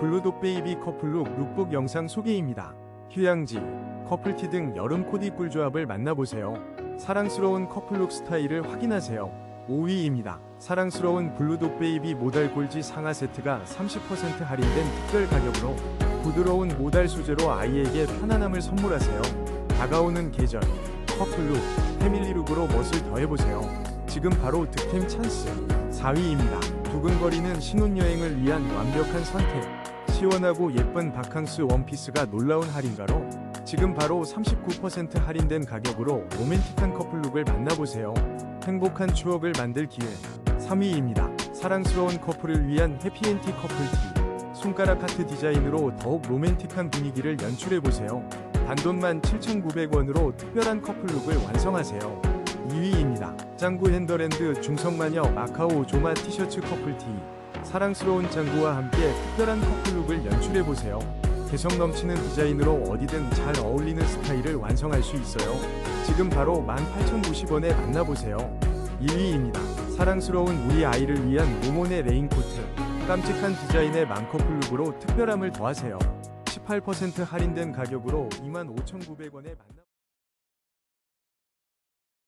블루독 베이비 커플룩 룩북 영상 소개입니다. 휴양지, 커플티 등 여름 코디 꿀조합을 만나보세요. 사랑스러운 커플룩 스타일을 확인하세요. 5위입니다. 사랑스러운 블루독 베이비 모달 골지 상하 세트가 30% 할인된 특별 가격으로 부드러운 모달 소재로 아이에게 편안함을 선물하세요. 다가오는 계절, 커플룩, 패밀리룩으로 멋을 더해보세요. 지금 바로 득템 찬스. 4위입니다. 두근거리는 신혼여행을 위한 완벽한 선택. 시원하고 예쁜 바캉스 원피스가 놀라운 할인가로 지금 바로 39% 할인된 가격으로 로맨틱한 커플룩을 만나보세요. 행복한 추억을 만들 기회. 3위입니다. 사랑스러운 커플을 위한 해피엔티 커플티. 손가락 하트 디자인으로 더욱 로맨틱한 분위기를 연출해보세요. 단돈만 7,900원으로 특별한 커플룩을 완성하세요. 2위입니다. 짱구 핸더랜드 중성마녀 마카오 조마 티셔츠 커플티. 사랑스러운 짱구와 함께 특별한 커플룩을 연출해보세요. 개성 넘치는 디자인으로 어디든 잘 어울리는 스타일을 완성할 수 있어요. 지금 바로 18,090원에 만나보세요. 1위입니다. 사랑스러운 우리 아이를 위한 모모네 레인코트. 깜찍한 디자인의 망커플룩으로 특별함을 더하세요. 18% 할인된 가격으로 25,900원에 만나